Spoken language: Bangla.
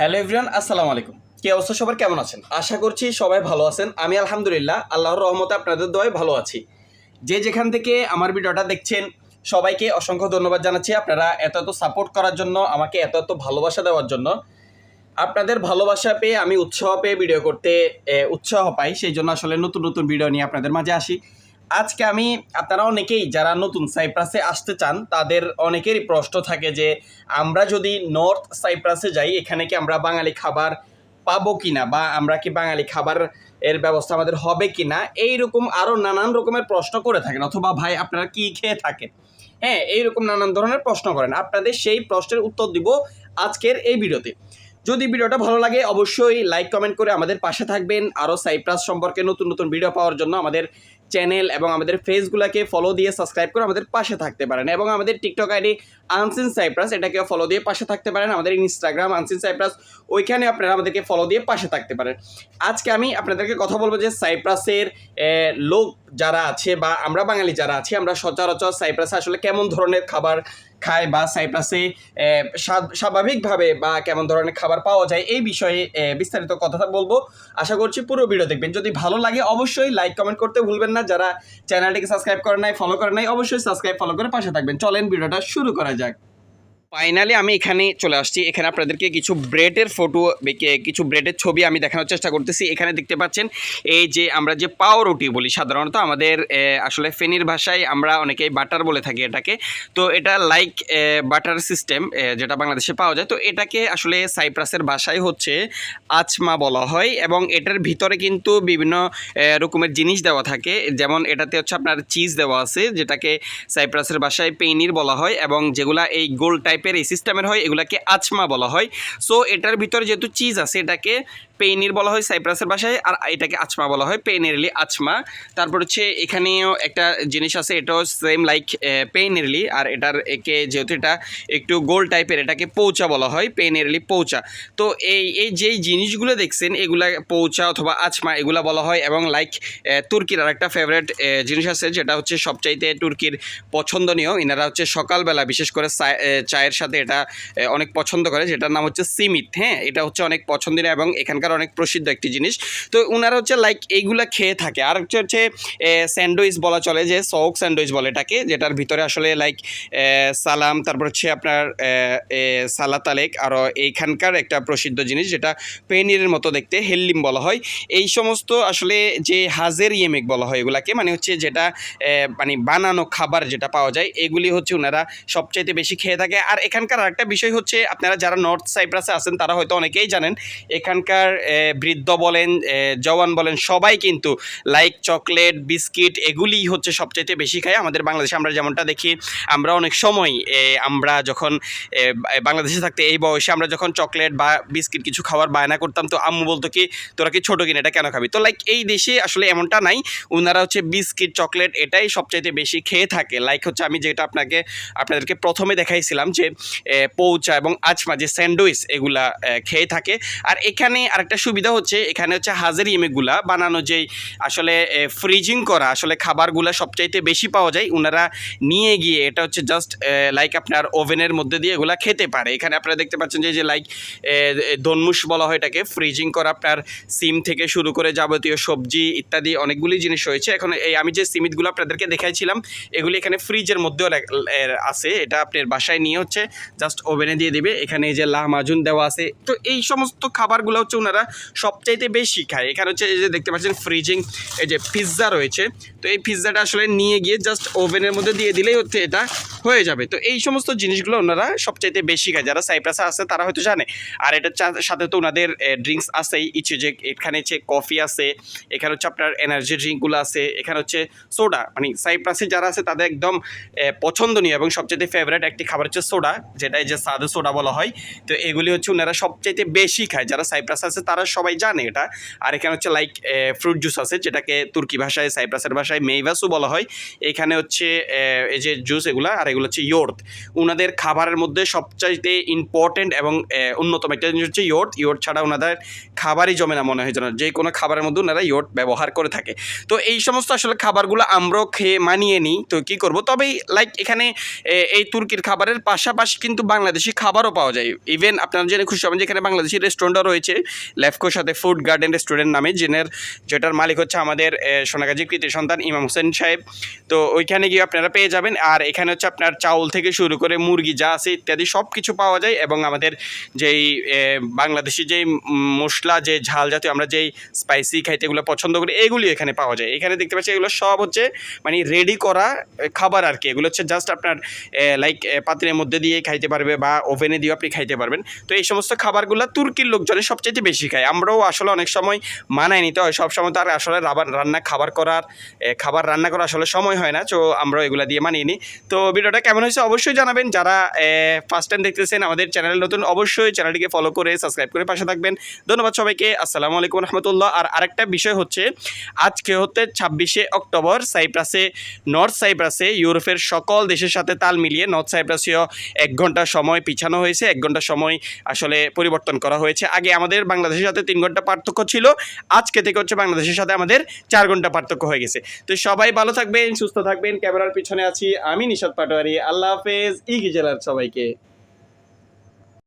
হ্যালো এভরিওয়ান, আসসালামু আলাইকুম। কি অবস্থা সবার? কেমন আছেন? আশা করছি সবাই ভালো আছেন। আমি আলহামদুলিল্লাহ, আল্লাহর রহমতে আপনাদের দোয়ায় ভালো আছি। যে যেখান থেকে আমার ভিডিওটা দেখছেন, সবাইকে অসংখ্য ধন্যবাদ জানাচ্ছি আপনারা এত এত সাপোর্ট করার জন্য, আমাকে এত এত ভালোবাসা দেওয়ার জন্য। আপনাদের ভালোবাসা পেয়ে আমি উৎসাহ পেয়ে ভিডিও করতে উৎসাহ পাই, সেই জন্য আসলে নতুন নতুন ভিডিও নিয়ে আপনাদের মাঝে আসি। আজকে আমি, আপনারা অনেকেই যারা নতুন সাইপ্রাসে আসতে চান, তাদের অনেকেরই প্রশ্ন থাকে যে, আমরা যদি নর্থ সাইপ্রাসে যাই, এখানে কি আমরা বাঙালি খাবার পাবো কি না বা আমরা কি বাঙালি খাবার এর ব্যবস্থা আমাদের হবে কিনা? এইরকম আরও নানান রকমের প্রশ্ন করে থাকেন। অথবা ভাই, আপনারা কি খেয়ে থাকেন? হ্যাঁ এইরকম নানান ধরনের প্রশ্ন করেন। আপনাদের সেই প্রশ্নের উত্তর দিব আজকের এই ভিডিওতে। যদি ভিডিওটা ভালো লাগে, অবশ্যই লাইক, কমেন্ট করে আমাদের পাশে থাকবেন। আরও সাইপ্রাস সম্পর্কে নতুন নতুন ভিডিও পাওয়ার জন্য আমাদের চ্যানেল এবং আমাদের ফেসগুলোকে ফলো দিয়ে সাবস্ক্রাইব করে আমাদের পাশে থাকতে পারেন এবং আমাদের টিকটক আইডি আনসিন সাইপ্রাস এটাকেও ফলো দিয়ে পাশে থাকতে পারেন। আমাদের ইনস্টাগ্রাম আনসিন সাইপ্রাস ওইখানে আপনারা আমাদেরকে ফলো দিয়ে পাশে থাকতে পারেন। আজকে আমি আপনাদেরকে কথা বলব যে সাইপ্রাসের লোক যারা আছে বা আমরা বাঙালি যারা আছি, আমরা সচরাচর সাইপ্রাসে আসলে কেমন ধরনের খাবার খায় বা সাইপ্রাসে স্বাভাবিকভাবে বা কেমন ধরনের খাবার পাওয়া যায় এই বিষয়ে বিস্তারিত কথা বলব। আশা করছি পুরো ভিডিও দেখবেন। যদি ভালো লাগে অবশ্যই লাইক কমেন্ট করতে ভুলবেন না। যারা চ্যানেলটিকে সাবস্ক্রাইব করে নাই ফলো করে নাই, অবশ্যই সাবস্ক্রাইব ফলো করে পাশে থাকবেন। চলেন, ভিডিওটা শুরু করা যাক। ফাইনালি আমি এখানে চলে আসছি। এখানে আপনাদেরকে কিছু ব্রেডের ফটো কিছু ব্রেডের ছবি আমি দেখানোর চেষ্টা করতেছি। এখানে দেখতে পাচ্ছেন, এই যে আমরা যে পাও রুটি বলি সাধারণত আমাদের আসলে ফেনির ভাষায় আমরা অনেকেই বাটার বলে থাকি এটাকে। তো এটা লাইক বাটার সিস্টেম যেটা বাংলাদেশে পাওয়া যায়। তো এটাকে আসলে সাইপ্রাসের ভাষায় হচ্ছে আচমা বলা হয় এবং এটার ভিতরে কিন্তু বিভিন্ন রকমের জিনিস দেওয়া থাকে। যেমন এটাতে হচ্ছে আপনার চিজ দেওয়া আছে, যেটাকে সাইপ্রাসের ভাষায় পেনির বলা হয় এবং যেগুলা এই গোল টাইপের এই সিস্টেমের হয়, এগুলাকে আচমা বলা হয়। সো এটার ভিতরে যেহেতু চিজ আছে, এটাকে পেনির বলা হয় সাইপ্রাসের ভাষায় আর এটাকে আচমা বলা হয়, পেনেরলি আচমা। তারপর হচ্ছে এখানেও একটা জিনিস আছে, এটাও সেম লাইক পেনেরলি, আর এটার একে যেহেতু এটা একটু গোল টাইপের এটাকে পৌঁছা বলা হয়, পেনেরলি পৌঁছা। তো এই এই যেই জিনিসগুলো দেখছেন, এগুলা পৌঁছা অথবা আচমা, এগুলা বলা হয়, এবং লাইক তুর্কির আর একটা ফেভারেট জিনিস আছে, যেটা হচ্ছে সবচাইতে তুর্কির পছন্দনীয়। এনারা হচ্ছে সকালবেলা, বিশেষ করে চায়ের সাথে এটা অনেক পছন্দ করে, যেটার নাম হচ্ছে সিমিত হ্যাঁ? এটা হচ্ছে অনেক পছন্দের, এবং এখানকার অনেক প্রসিদ্ধ একটি জিনিস। তো ওনারা হচ্ছে লাইক এইগুলা খেয়ে থাকে। আর হচ্ছে হচ্ছে স্যান্ডউইচ বলা চলে যে সক স্যান্ডউইচ বলে এটাকে, যেটার ভিতরে আসলে লাইক সালাম, তারপর হচ্ছে আপনার সালাত আলেক আরও এইখানকার একটা প্রসিদ্ধ জিনিস যেটা পেনিরের মতো দেখতে, হেল্লিম বলা হয়। এই সমস্ত আসলে যে হাজের ইয়েমেক বলা হয় এগুলাকে মানে হচ্ছে যেটা মানে বানানো খাবার যেটা পাওয়া যায়, এগুলি হচ্ছে ওনারা সবচাইতে বেশি খেয়ে থাকে। আর এখানকার আরেকটা বিষয় হচ্ছে, আপনারা যারা নর্থ সাইপ্রাসে আছেন, তারা হয়তো অনেকেই জানেন, এখানকার বৃদ্ধ বলেন জওয়ান বলেন, সবাই কিন্তু লাইক চকলেট, বিস্কিট এগুলিই হচ্ছে সবচাইতে বেশি খায়। আমাদের বাংলাদেশে আমরা যেমনটা দেখি, আমরা অনেক সময় আমরা যখন বাংলাদেশে থাকতে এই বয়সে আমরা যখন চকলেট বা বিস্কিট কিছু খাওয়ার বায়না করতাম, তো আম্মু বলতো কি, তোরা কি ছোটো কিনা, এটা কেন খাবি? তো লাইক এই দেশে আসলে এমনটা নাই। ওনারা হচ্ছে বিস্কিট, চকলেট এটাই সবচাইতে বেশি খেয়ে থাকে। লাইক হচ্ছে আমি যেটা আপনাকে, আপনাদেরকে প্রথমে দেখাইছিলাম যে পৌঁছা এবং আচমা যে স্যান্ডউইচ এগুলা খেয়ে থাকে। আর এখানে আরেকটা সুবিধা হচ্ছে, এখানে হচ্ছে হাজার ইমেগুলা বানানো যেই আসলে ফ্রিজিং করা, আসলে খাবারগুলা সবচাইতে বেশি পাওয়া যায় ওনারা নিয়ে গিয়ে এটা হচ্ছে জাস্ট লাইক আপনার ওভেনের মধ্যে দিয়ে এগুলা খেতে পারে। এখানে আপনারা দেখতে পাচ্ছেন যে যে লাইক দনমুশ বলা হয় এটাকে ফ্রিজিং করা আপনার সিম থেকে শুরু করে যাবতীয় সবজি ইত্যাদি অনেকগুলি জিনিস রয়েছে। এখন এই আমি যে সিমিটগুলো আপনাদেরকে দেখাইছিলাম, এগুলি এখানে ফ্রিজের মধ্যেও আছে। এটা আপনার বাসায় নিয়ে হচ্ছে জাস্ট ওভেনে দিয়ে দিবে। এখানে এই যে লাহমাজুন দেওয়া আছে। তো এই সমস্ত খাবারগুলো হচ্ছে ওনারা সবচাইতে বেশি খায় এখানে হচ্ছে এই যে দেখতে পাচ্ছেন ফ্রিজিং এই যে পিৎজা রয়েছে। তো এই পিৎজাটা আসলে নিয়ে গিয়ে জাস্ট ওভেনের মধ্যে দিয়ে দিলেই হচ্ছে এটা হয়ে যাবে। তো এই সমস্ত জিনিসগুলো ওনারা সবচাইতে বেশি খায়। যারা সাইপ্রাসে আছে, তারা হয়তো জানে। আর এটার সাথে তো ওনাদের ড্রিঙ্কস আছেই। ইচ্ছে যে এখানে হচ্ছে কফি আছে, এখানে হচ্ছে আপনার এনার্জি ড্রিঙ্কগুলো আছে, এখানে হচ্ছে সোডা মানে সাইপ্রাসে যারা আছে, তাদের একদম পছন্দনীয় এবং সবচাইতে ফেভারিট একটি খাবার হচ্ছে সোডা যেটা যে সাদু সোডা বলা হয়। তো এগুলি হচ্ছে ওনারা সবচাইতে বেশি খায়। যারা সাইপ্রাস আছে আছে তারা সবাই জানে এটা। আর এখানে হচ্ছে লাইক ফ্রুট জুস আছে, যেটাকে তুর্কি ভাষায় সাইপ্রাসের ভাষায় মেইভাসও বলা হয়। এখানে হচ্ছে এই যে জুস এগুলা, আর এগুলো হচ্ছে ইয়োর্ট ওনাদের খাবারের মধ্যে সবচাইতে ইম্পর্টেন্ট এবং অন্যতম একটা জিনিস হচ্ছে ইয়োর্ট ইয়োর্ট ছাড়া ওনাদের খাবারই জমে না মনে হয় যেন, যে কোনো খাবারের মধ্যে ওনারা ইয়োর্ট ব্যবহার করে থাকে। তো এই সমস্ত আসলে খাবারগুলো আমরাও খেয়ে মানিয়ে নিই, তো কি করব? তবে লাইক এখানে এই তুর্কির খাবারের পাশাপাশি কিন্তু বাংলাদেশি খাবারও পাওয়া যায়। ইভেন আপনারা জেনে খুশি হবেন যেখানে বাংলাদেশি রেস্টুরেন্টও রয়েছে লেফকোর সাথে ফুড গার্ডেন রেস্টুরেন্ট নামে জেনের যেটার মালিক হচ্ছে আমাদের সোনাগাজী কৃতি সন্তান ইমাম হোসেন সাহেব। তো ওইখানে গিয়ে আপনারা পেয়ে যাবেন, আর এখানে হচ্ছে আপনার চাউল থেকে শুরু করে মুরগি যা আছে ইত্যাদি সব কিছু পাওয়া যায় এবং আমাদের যেই বাংলাদেশি যেই মশলা, যে ঝাল জাতীয় আমরা যেই স্পাইসি খাইতে এগুলো পছন্দ করি, এগুলি এখানে পাওয়া যায়। এখানে দেখতে পাচ্ছি এগুলো সব হচ্ছে মানে রেডি করা খাবার আর কি। এগুলো হচ্ছে জাস্ট আপনার লাইক পাত্রের মধ্যে দিয়ে খাইতে পারবে বা ওভেনে দিয়ে আপনি খাইতে পারবেন। তো এই সমস্ত খাবারগুলো তুর্কির লোকজনের সবচেয়ে বেশি খায়। আমরাও আসলে অনেক সময় মানায় নিতে হয়। সব সময় তো আর আসলে রাবার, রান্না, খাবার করার খাবার রান্না করার আসলে সময় হয় না। তো আমরা এগুলো দিয়ে মানিয়ে নিই। তো ভিডিওটা কেমন হয়েছে অবশ্যই জানাবেন। যারা ফার্স্ট টাইম দেখতেছেন আমাদের চ্যানেল নতুন, অবশ্যই চ্যানেলটিকে ফলো করে সাবস্ক্রাইব করে পাশে থাকবেন। ধন্যবাদ সবাইকে, আসসালামু আলাইকুম রহমতুল্লাহ। আর আরেকটা বিষয় হচ্ছে, আজকে হচ্ছে ছাব্বিশে অক্টোবর, সাইপ্রাসে, নর্থ সাইপ্রাসে ইউরোপের সকল দেশের সাথে তাল মিলিয়ে নর্থ সাইপ্রাসীয় এক ঘণ্টা সময় পিছানো হয়েছে। এক ঘণ্টা সময় আসলে পরিবর্তন করা হয়েছে। আগে আমাদের বাংলাদেশের সাথে তিন ঘণ্টা পার্থক্য ছিল, আজকে থেকে হচ্ছে বাংলাদেশের সাথে আমাদের চার ঘণ্টা পার্থক্য হয়ে গেছে। তো সবাই ভালো থাকবেন, সুস্থ থাকবেন। ক্যামেরার পিছনে আছি আমি, নিশাদ পাটোয়ারি। আল্লাহ হাফেজ ইগি জেলার সবাইকে।